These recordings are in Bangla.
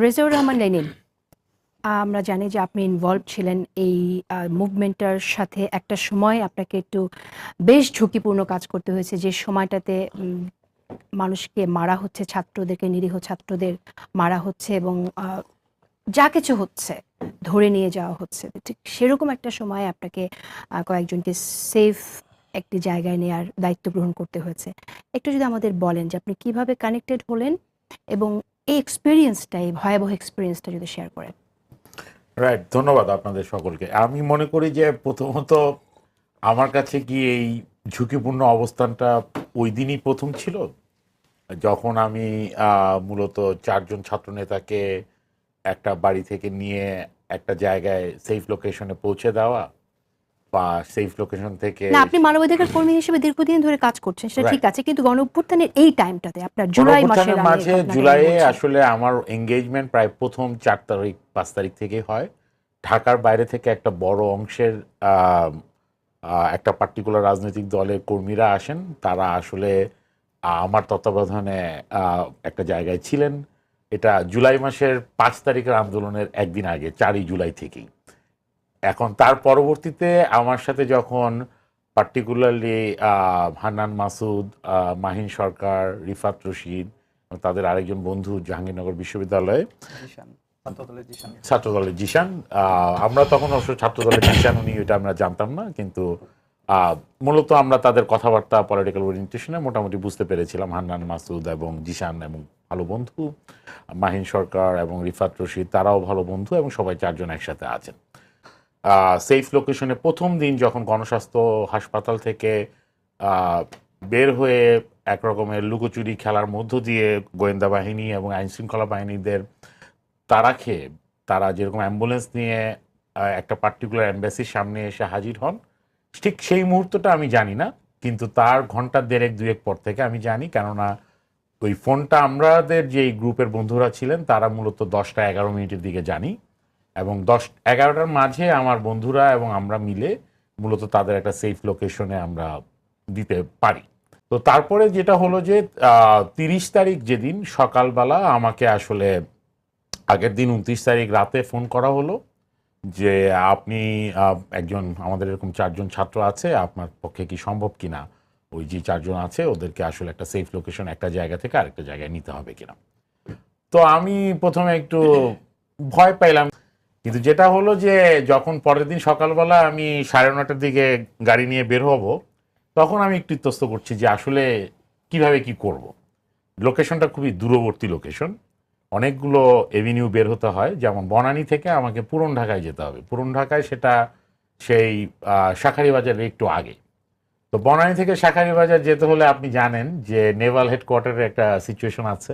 রেজাউর রহমান লেনিন আমরা জানি যে আপনি ইনভলভ ছিলেন এই মুভমেন্টটার সাথে। একটা সময় আপনাকে একটু বেশ ঝুঁকিপূর্ণ কাজ করতে হয়েছে। যে সময়টাতে মানুষকে মারা হচ্ছে, ছাত্রদেরকে, নিরীহ ছাত্রদের মারা হচ্ছে এবং যা কিছু হচ্ছে, ধরে নিয়ে যাওয়া হচ্ছে। ঠিক সেরকম একটা সময় আপনাকে কয়েকজনকে সেফ একটি জায়গায় নেওয়ার দায়িত্ব গ্রহণ করতে হয়েছে। একটু যদি আমাদের বলেন যে আপনি কীভাবে কানেক্টেড হলেন এবং এই এক্সপিরিয়েন্সটা এই ভয়াবহ এক্সপিরিয়েন্সটা যদি শেয়ার করেন রাইট ধন্যবাদ আপনাদের সকলকে। আমি মনে করি যে প্রথমত আমার কাছে কি এই ঝুঁকিপূর্ণ অবস্থানটা ওই দিনই প্রথম ছিল? যখন আমি মূলত চারজন ছাত্রনেতাকে একটা বাড়ি থেকে নিয়ে একটা জায়গায় সেফ লোকেশনে পৌঁছে দেওয়া বা সেফ লোকেশন থেকে না আপনি মানবাধিকার কর্মী হিসেবে দীর্ঘদিন ধরে কাজ করছেন সেটা ঠিক আছে কিন্তু গণ অভ্যুত্থানের এই টাইমটাতে আপনার জুলাই মাসের মাঝে জুলাইয়ে আসলে আমার এঙ্গেজমেন্ট প্রায় প্রথম চার তারিখ পাঁচ তারিখ থেকে হয়। ঢাকার বাইরে থেকে একটা বড় অংশের একটা পার্টিকুলার রাজনৈতিক দলের কর্মীরা আসেন। তারা আসলে আমার তত্ত্বাবধানে একটা জায়গায় ছিলেন। এটা জুলাই মাসের পাঁচ তারিখের আন্দোলনের একদিন আগে চারই জুলাই থেকেই। এখন তার পরবর্তীতে আমার সাথে যখন পার্টিকুলারলি হান্নান মাসুদ মাহিন সরকার রিফাত রশিদ এবং তাদের আরেকজন বন্ধু জাহাঙ্গীরনগর বিশ্ববিদ্যালয়ে। ছাত্রদলের জিশান। আমরা তখন অবশ্য ছাত্রদলের জিশান উনি এটা আমরা জানতাম না কিন্তু মূলত আমরা তাদের কথাবার্তা পলিটিক্যাল ওরিয়েন্টেশনে মোটামুটি বুঝতে পেরেছিলাম হান্নান মাসুদ এবং জিশান এবং ভালো বন্ধু মাহিন সরকার এবং রিফাত রশিদ তারাও ভালো বন্ধু এবং সবাই চারজন একসাথে আছেন। সেফ লোকেশনে প্রথম দিন যখন গণস্বাস্থ্য হাসপাতাল থেকে বের হয়ে এক রকমের লুকোচুরি খেলার মধ্য দিয়ে গোয়েন্দা বাহিনী এবং আইনশৃঙ্খলা বাহিনীদের তারা খেয়ে, তারা যেরকম অ্যাম্বুলেন্স নিয়ে একটা পার্টিকুলার অ্যাম্বাসির সামনে এসে হাজির হন, ঠিক সেই মুহূর্তটা আমি জানি না, কিন্তু তার ঘণ্টা দেড়েক, দুয়েক পর থেকে আমি জানি, কেননা ওই ফোনটা আমাদের যে গ্রুপের বন্ধুরা ছিলেন, তারা মূলত দশটা এগারো মিনিটের দিকে জানি। এবং দশ, এগারোটার মাঝে আমার বন্ধুরা এবং আমরা মিলে মূলত তাদের একটা সেফ লোকেশনে আমরা দিতে পারি। তো তারপরে যেটা হলো যে তিরিশ তারিখ যেদিন সকালবেলা আমাকে আসলে আগের দিন উনত্রিশ তারিখ রাতে ফোন করা হলো যে, আপনি একজন, আমাদের এরকম চারজন ছাত্র আছে, আপনার পক্ষে কি সম্ভব কিনা? ওই যে চারজন আছে, ওদেরকে আসলে একটা সেফ লোকেশন একটা জায়গা থেকে আরেকটা জায়গায় নিতে হবে কিনা? তো আমি প্রথমে একটু ভয় পাইলাম কিন্তু যেটা হলো যে যখন পরের দিন সকালবেলা আমি সাড়ে নটার দিকে গাড়ি নিয়ে বের হব, তখন আমি একটু ইতস্ত করছি যে আসলে কীভাবে কি করব। লোকেশনটা খুবই দূরবর্তী লোকেশন। অনেকগুলো এভিনিউ বের হতে হয়। যেমন বনানী থেকে আমাকে পুরন ঢাকায় যেতে হবে। পুরন ঢাকায় সেটা সেই শাঁখারী বাজারের একটু আগে। তো বনানী থেকে শাঁখারী বাজার যেতে হলে আপনি জানেন যে নেভাল হেডকোয়ার্টারের একটা সিচুয়েশন আছে।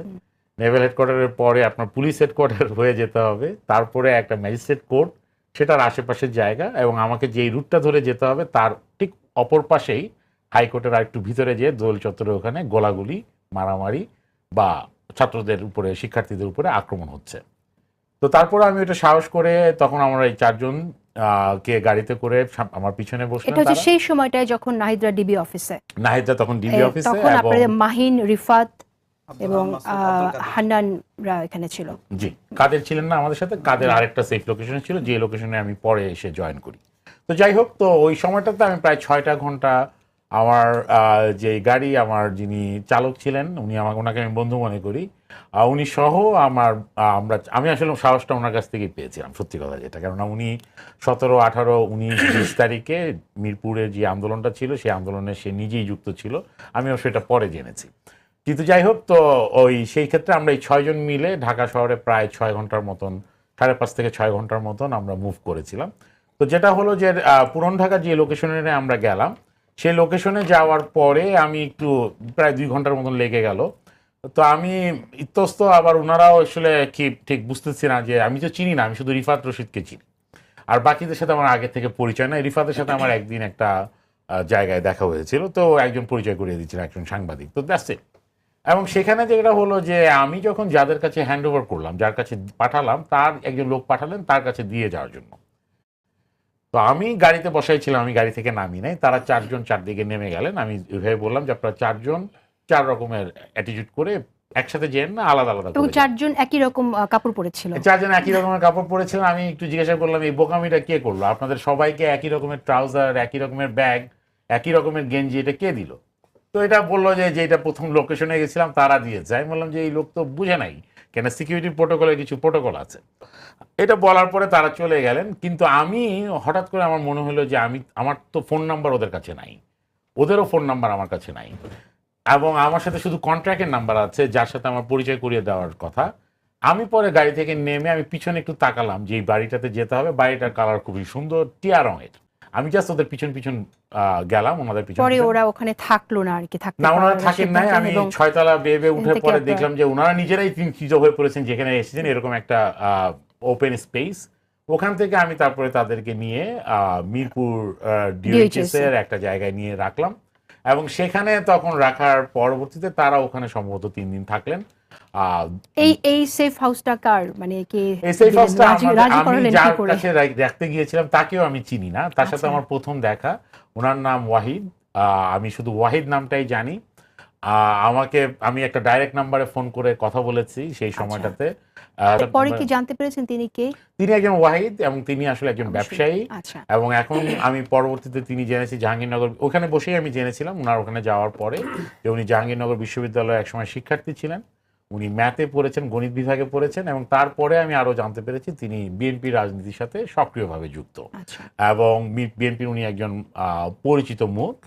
নেভাল হেডকোয়ার্টারের পরে আপনার পুলিশ হেডকোয়ার্টার হয়ে যেতে হবে। তারপরে একটা ম্যাজিস্ট্রেট কোর্ট সেটার আশেপাশের জায়গা এবং আমাকে যেই রুটটা ধরে যেতে হবে তার ঠিক অপর পাশেই হাইকোর্টের আর একটু ভিতরে যেয়ে দোল চত্বরের ওখানে গোলাগুলি মারামারি বা ছাত্রদের উপরে শিক্ষার্থীদের উপরে আক্রমণ হচ্ছে। তো তারপরে আমি ওটা সাহস করে তখন আমরা এই চারজন কে গাড়িতে করে আমার পিছনে বসলেন এটা হচ্ছে সেই সময়টায় যখন নাহিদরা ডিবি অফিসে নাহিদা তখন ডিবি অফিসে তখন আপনাদের মাহিন রিফাত এবং। হান্নানরা এখানে ছিল। জি কাদের ছিলেন না আমাদের সাথে? কাদের আরেকটা সেফ লোকেশন ছিল যে লোকেশনে আমি পরে এসে জয়েন করি। তো যাই হোক তো ওই সময়টাতে আমি প্রায় ছয়টা ঘণ্টা আমার যে গাড়ি আমার যিনি চালক ছিলেন উনি আমাকে ওনাকে আমি বন্ধু মনে করি। আহ, উনি সহ আমার আমরা আমি আসলে সাহসটা ওনার কাছ থেকেই পেয়েছিলাম সত্যি কথা যেটা। কেননা উনি সতেরো আঠারো উনিশ বিশ তারিখে মিরপুরের যে আন্দোলনটা ছিল সেই আন্দোলনে সে নিজেই যুক্ত ছিল। আমিও সেটা পরে জেনেছি। কিন্তু যাই হোক, তো ওই সেই ক্ষেত্রে আমরা এই ছয়জন মিলে ঢাকা শহরে প্রায় ছয় ঘণ্টার মতন, সাড়ে পাঁচ থেকে ছয় ঘণ্টার মতন আমরা মুভ করেছিলাম। তো যেটা হলো যে পুরন ঢাকা যে লোকেশনে আমরা গেলাম, সেই লোকেশনে যাওয়ার পরে আমি একটু প্রায় দুই ঘণ্টার মতন লেগে গেল। তো আমি ইত্যস্ত আবার ওনারাও আসলে কি ঠিক বুঝতেছি না যে, আমি তো চিনি না, আমি শুধু রিফাত রশিদকে চিনি। আর বাকিদের সাথে আমার আগে থেকে পরিচয় নাই। রিফাতের সাথে আমার একদিন একটা জায়গায় দেখা হয়েছিল, তো একজন পরিচয় করিয়ে দিচ্ছিল একজন সাংবাদিক। তো দ্যাটস ইট এবং সেখানে যেটা হলো যে আমি যখন যাদের কাছে হ্যান্ড ওভার করলাম যার কাছে পাঠালাম তার একজন লোক পাঠালেন তার কাছে দিয়ে যাওয়ার জন্য। তো আমি গাড়িতে বসাই ছিলাম আমি গাড়ি থেকে নামি নাই তারা চারজন চারদিকে নেমে গেলেন। আমি এভাবে বললাম যে আপনারা চারজন চার রকমের অ্যাটিটিউড করে একসাথে যেন না আলাদা আলাদা এবং চারজন একই রকম কাপড় পরেছিল। চারজন একই রকমের কাপড় পরেছিলেন আমি একটু জিজ্ঞাসা করলাম এই বোকামিটা কে করল? আপনাদের সবাইকে একই রকমের ট্রাউজার একই রকমের ব্যাগ একই রকমের গেঞ্জি এটা কে দিল? তো এটা বলল যে যেটা প্রথম লোকেশনে গেছিলাম, তারা দিয়েছে আমি বললাম যে, এই লোক তো বুঝে নাই কেন সিকিউরিটি প্রোটোকলের কিছু প্রোটোকল আছে। এটা বলার পরে তারা চলে গেলেন, কিন্তু আমি হঠাৎ করে আমার মনে হলো যে, আমি, আমার তো ফোন নাম্বার ওদের কাছে নাই। ওদেরও ফোন নাম্বার আমার কাছে নাই। এবং আমার সাথে শুধু কন্ট্রাক্টের নাম্বার আছে, যার সাথে আমার পরিচয় করিয়ে দেওয়ার কথা। আমি পরে গাড়ি থেকে নেমে আমি পিছনে একটু তাকালাম যে, এই বাড়িটাতে যেতে হবে। বাড়িটার কালার খুবই সুন্দর টিয়া রঙের আমি জাস্ট ওদের পিছন পিছন গেলাম ওনাদের পিছন পরে ওরা ওখানে থাকল না আর কি থাকতে না ওনারা থাকেন নাই আমি ছয়তলা বেয়ে বেয়ে উঠে পরে দেখলাম যে ওনারা নিজেরাই চিন্তিত হয়ে পড়েছেন যেখানে এসেছেন এরকম একটা ওপেন স্পেস ওখান থেকে আমি তারপরে তাদেরকে নিয়ে মিরপুর ডিএইচএস এর একটা জায়গায় নিয়ে রাখলাম। এবং সেখানে তখন রাখার পরবর্তীতে তারা ওখানে সম্ভবত তিন দিন থাকলেন। এই এই সেফ হাউসটা কার? মানে কি এই safe দিলেন? house টা রাজি- আমাদের- রাজি আমি যার কাছে রাখতে গিয়েছিলাম তাকেও আমি চিনি না। তার সাথে আচ্ছা। আমার প্রথম দেখা। ওনার নাম ওয়াহিদ। আমি শুধু ওয়াহিদ নামটাই জানি। আমাকে আমি একটা ডাইরেক্ট নাম্বারে ফোন করে কথা বলেছি সেই সময়টাতে। আহ, পরে কি জানতে পেরেছেন তিনি কে? তিনি একজন ওয়াহিদ এবং তিনি আসলে একজন ব্যবসায়ী। আচ্ছা। এবং এখন আমি পরবর্তীতে তিনি জেনেছি জাহাঙ্গীরনগর ওখানে বসেই আমি জেনেছিলাম। ওনার ওখানে যাওয়ার পরে যে উনি জাহাঙ্গীরনগর বিশ্ববিদ্যালয়ে একসময় শিক্ষার্থী ছিলেন। উনি ম্যাথে পড়েছেন গণিত বিভাগে পড়েছেন এবং তারপরে আমি আরও জানতে পেরেছি তিনি বিএনপি রাজনীতির সাথে সক্রিয়ভাবে যুক্ত। আচ্ছা। এবং বিএনপির উনি একজন আহ, পরিচিত মুখ।